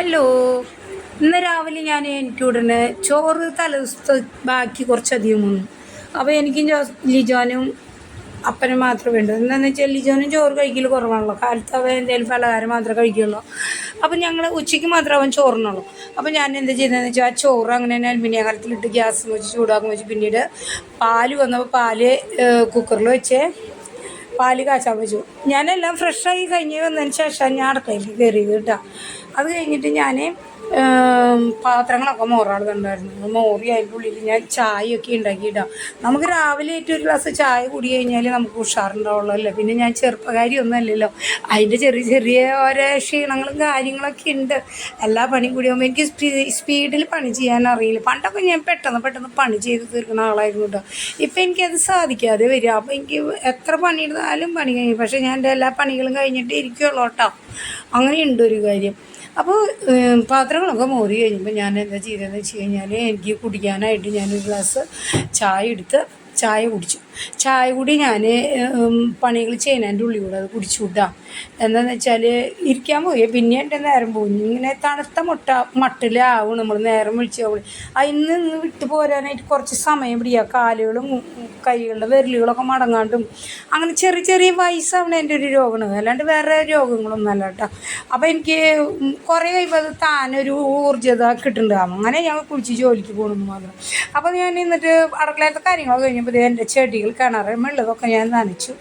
Hello. ഇന്ന് രാവിലെ ഞാൻ എനിക്ക് ഉടനെ ചോറ് തലേദിവസത്തെ ബാക്കി കുറച്ചധികം വന്നു അപ്പോൾ എനിക്കും ലിജോനും അപ്പനും മാത്രമേ വേണ്ടൂ. എന്താണെന്ന് വെച്ചാൽ ലിജോനും ചോറ് കഴിക്കൽ കുറവാണല്ലോ. കാലത്ത് അവൻ എന്തെങ്കിലും പലഹാരം മാത്രമേ കഴിക്കുള്ളൂ. അപ്പം ഞങ്ങൾ ഉച്ചയ്ക്ക് മാത്രം അവൻ ചോറിനുള്ളൂ അപ്പം ഞാൻ എന്താ ചെയ്തതെന്ന് വെച്ചാൽ ആ ചോറ് അങ്ങനെ തന്നെ അലുമിനിയം കലത്തിലിട്ട് ഗ്യാസ് വെച്ച് ചൂടാക്കും വെച്ച് പിന്നീട് പാൽ വന്നപ്പോൾ പാൽ കുക്കറിൽ വെച്ച് പാൽ കാച്ചാൻ വെച്ചു. ഞാനെല്ലാം ഫ്രഷായി കഴിഞ്ഞ് വന്നതിന് ശേഷം ഞാൻ അടുക്കളയിൽ കയറിയത് കേട്ടോ. അത് കഴിഞ്ഞിട്ട് ഞാൻ പാത്രങ്ങളൊക്കെ മോറാളുന്നുണ്ടായിരുന്നു മോറി അതിന്റെ ഉള്ളിൽ ഞാൻ ചായയൊക്കെ ഉണ്ടാക്കിയിട്ടാണ് നമുക്ക് രാവിലെ ഏറ്റവും ഒരു ഗ്ലാസ് ചായ കുടി കഴിഞ്ഞാൽ നമുക്ക് ഉഷാറുണ്ടാവുള്ളല്ലോ പിന്നെ ഞാൻ ചെറുപ്പക്കാരി ഒന്നുമല്ലല്ലോ അതിന്റെ ചെറിയ ചെറിയ ഓരോ ക്ഷീണങ്ങളും കാര്യങ്ങളൊക്കെ ഉണ്ട്. എല്ലാ പണിയും കൂടി ആകുമ്പോൾ എനിക്ക് സ്പീ- സ്പീഡിൽ പണി ചെയ്യാൻ അറിയില്ല. പണ്ടൊക്കെ ഞാൻ പെട്ടെന്ന് പെട്ടെന്ന് പണി ചെയ്ത് തീർക്കുന്ന ആളായിരുന്നു കേട്ടോ. ഇപ്പം എനിക്കത് സാധിക്കാതെ വരിക. അപ്പോൾ എനിക്ക് എത്ര പണി പണിയെടുത്താലും പണി കഴിഞ്ഞു. പക്ഷേ ഞാൻ എന്റെ എല്ലാ പണികളും കഴിഞ്ഞിട്ട് ഇരിക്കുള്ളൂ കേട്ടോ. അങ്ങനെയുണ്ട് ഒരു കാര്യം. അപ്പോൾ പാത്രങ്ങളൊക്കെ മോറി കഴിയുമ്പോൾ ഞാൻ എന്താ ചെയ്തതെന്ന് വെച്ച് കഴിഞ്ഞാൽ എനിക്ക് കുടിക്കാനായിട്ട് ഞാനൊരു ഗ്ലാസ് ചായ എടുത്ത് ചായ കുടിച്ചു. ചായ കൂടി ഞാൻ പണികൾ ചെയ്യുന്നതിന്റെ ഉള്ളി കൂടെ അത് കുടിച്ചു വിടാം എന്താണെന്ന് വെച്ചാൽ ഇരിക്കാൻ പോയി. പിന്നെ എന്റെ നേരം പോയി. ഇങ്ങനെ തണുത്ത മുട്ട മട്ടിലാവും നമ്മൾ നേരം വിളിച്ചു പോയി അതിൽ നിന്ന് വിട്ടു പോരാനായിട്ട് കുറച്ച് സമയം പിടിക്കുക കാലുകളും കൈകളുടെ വിരലുകളൊക്കെ മടങ്ങാണ്ടും അങ്ങനെ ചെറിയ ചെറിയ വയസ്സാവണ എന്റെ ഒരു രോഗമാണ്. അല്ലാണ്ട് വേറെ രോഗങ്ങളൊന്നും അല്ല കേട്ടോ അപ്പോൾ എനിക്ക് കുറേ കഴിയുമ്പോൾ അത് താനൊരു ഊർജത കിട്ടുന്നുണ്ട് അങ്ങനെ ഞങ്ങൾ കുളിച്ച് ജോലിക്ക് പോകണമെന്ന് മാത്രം. അപ്പോൾ ഞാൻ എന്നിട്ട് അടക്കളയത്തെ കാര്യങ്ങളൊക്കെ കഴിഞ്ഞപ്പോൾ ദേ എന്റെ ചെടികൾ കിണറ് വെള്ളതൊക്കെ ഞാൻ നനച്ചു.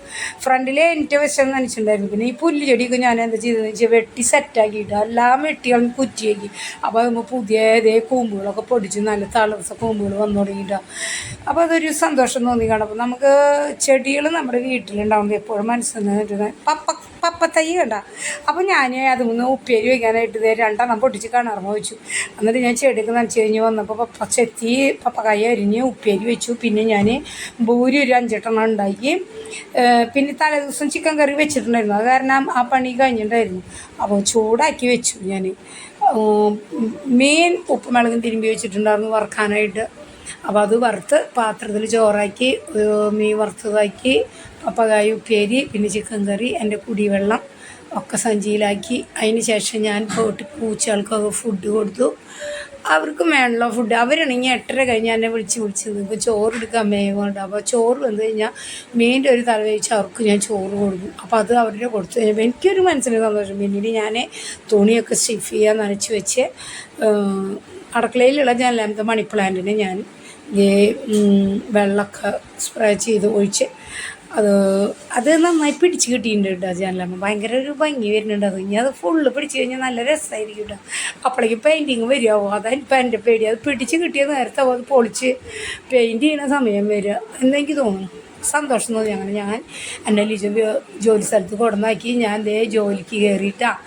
ഫ്രണ്ടിലെ എന്റെ വശം നനച്ചിട്ടുണ്ടായിരുന്നു. പിന്നെ ഈ പുല്ല് ചെടിയൊക്കെ ഞാൻ എന്താ ചെയ്തതെന്ന് വെച്ചാൽ വെട്ടി സെറ്റാക്കിയിട്ട് എല്ലാം വെട്ടികളും കുറ്റിയാക്കി അപ്പോൾ അതുമ്പോൾ പുതിയ ഇതേ കൂമ്പുകളൊക്കെ പൊടിച്ച് നല്ല തളർച്ച കൂമ്പുകൾ വന്നു തുടങ്ങിയിട്ടാണ് അപ്പോൾ അതൊരു സന്തോഷം തോന്നി കാണും അപ്പോൾ നമുക്ക് ചെടികൾ നമ്മുടെ വീട്ടിലുണ്ടാവുമ്പോൾ എപ്പോഴും മനസ്സിൽ നിന്ന് പപ്പ പപ്പത്തൈ കണ്ട. അപ്പോൾ ഞാൻ അതിൽ ഉപ്പേരി വയ്ക്കാനായിട്ട് നേരെ രണ്ടെണ്ണം പൊട്ടിച്ച് കിണർമ വെച്ചു. എന്നിട്ട് ഞാൻ ചെടിക്ക് കഴിഞ്ഞ് വന്നപ്പോൾ പപ്പ ചെത്തി പപ്പക്കായ അരിഞ്ഞ് ഉപ്പേരി വെച്ചു. പിന്നെ ഞാൻ ഭൂരി ഒരു അഞ്ചെട്ടെണ്ണം ഉണ്ടാക്കി. പിന്നെ തലേ ദിവസം ചിക്കൻ കറി വെച്ചിട്ടുണ്ടായിരുന്നു. അത് കാരണം ആ പണി കഴിഞ്ഞിട്ടുണ്ടായിരുന്നു. അപ്പോൾ ചൂടാക്കി വെച്ചു ഞാൻ മീൻ ഉപ്പുമുളകും തിരുമ്പി വെച്ചിട്ടുണ്ടായിരുന്നു വറുക്കാനായിട്ട്. അപ്പോൾ അത് വറുത്ത് പാത്രത്തിൽ ചോറാക്കി മീൻ വറുത്തതാക്കി പപ്പകായ ഉപ്പേരി പിന്നെ ചിക്കൻ കറി എന്റെ കുടിവെള്ളം ഒക്കെ സഞ്ചിയിലാക്കി. അതിന് ശേഷം ഞാൻ പോയിട്ട് പൂച്ചകൾക്കൊക്കെ ഫുഡ് കൊടുത്തു. അവർക്കും വേണമല്ലോ ഫുഡ് അവരാണെങ്കിൽ എട്ടര കഴിഞ്ഞ് എന്നെ വിളിച്ച് വിളിച്ച് നിങ്ങൾക്ക് ചോറ് എടുക്കാൻ വേഗമുണ്ട് അപ്പോൾ ചോറ് വന്നു കഴിഞ്ഞാൽ മെയിന്റെ ഒരു തല വെച്ച് അവർക്ക് ഞാൻ ചോറ് കൊടുക്കും. അപ്പോൾ അത് അവരുടെ കൊടുത്തു കഴിഞ്ഞപ്പോൾ എനിക്കൊരു മനസ്സിന് സന്തോഷം. പിന്നീട് ഞാൻ തുണിയൊക്കെ സ്റ്റിഫ് ചെയ്യാൻ നനച്ച് വെച്ച് അടുക്കളയിലുള്ള ജനലാമത്തെ മണി പ്ലാന്റിന് ഞാൻ വെള്ളമൊക്കെ സ്പ്രേ ചെയ്ത് ഒഴിച്ച് അത് അത് നന്നായി പിടിച്ച് കിട്ടിയിട്ടുണ്ട് കേട്ടോ ജനലമ്മ ഭയങ്കര ഒരു ഭംഗി വരുന്നുണ്ട് അത്. ഇനി അത് ഫുള്ള് പിടിച്ച് കഴിഞ്ഞാൽ നല്ല രസമായിരിക്കും കേട്ടോ അപ്പോഴേക്ക് പെയിന്റിങ് വരുമോ ഇപ്പം എന്റെ പേടി. അത് പിടിച്ച് കിട്ടിയ നേരത്തെ അത് പൊളിച്ച് പെയിന്റ് ചെയ്യുന്ന സമയം വരിക. എന്നെനിക്ക് തോന്നുന്നു. സന്തോഷം തോന്നി. അങ്ങനെ ഞാൻ എന്റെ ലിജു ജോലി സ്ഥലത്ത് കൊടുന്നാക്കി. ഞാൻ ദേ ജോലിക്ക് കയറിയിട്ടാണ്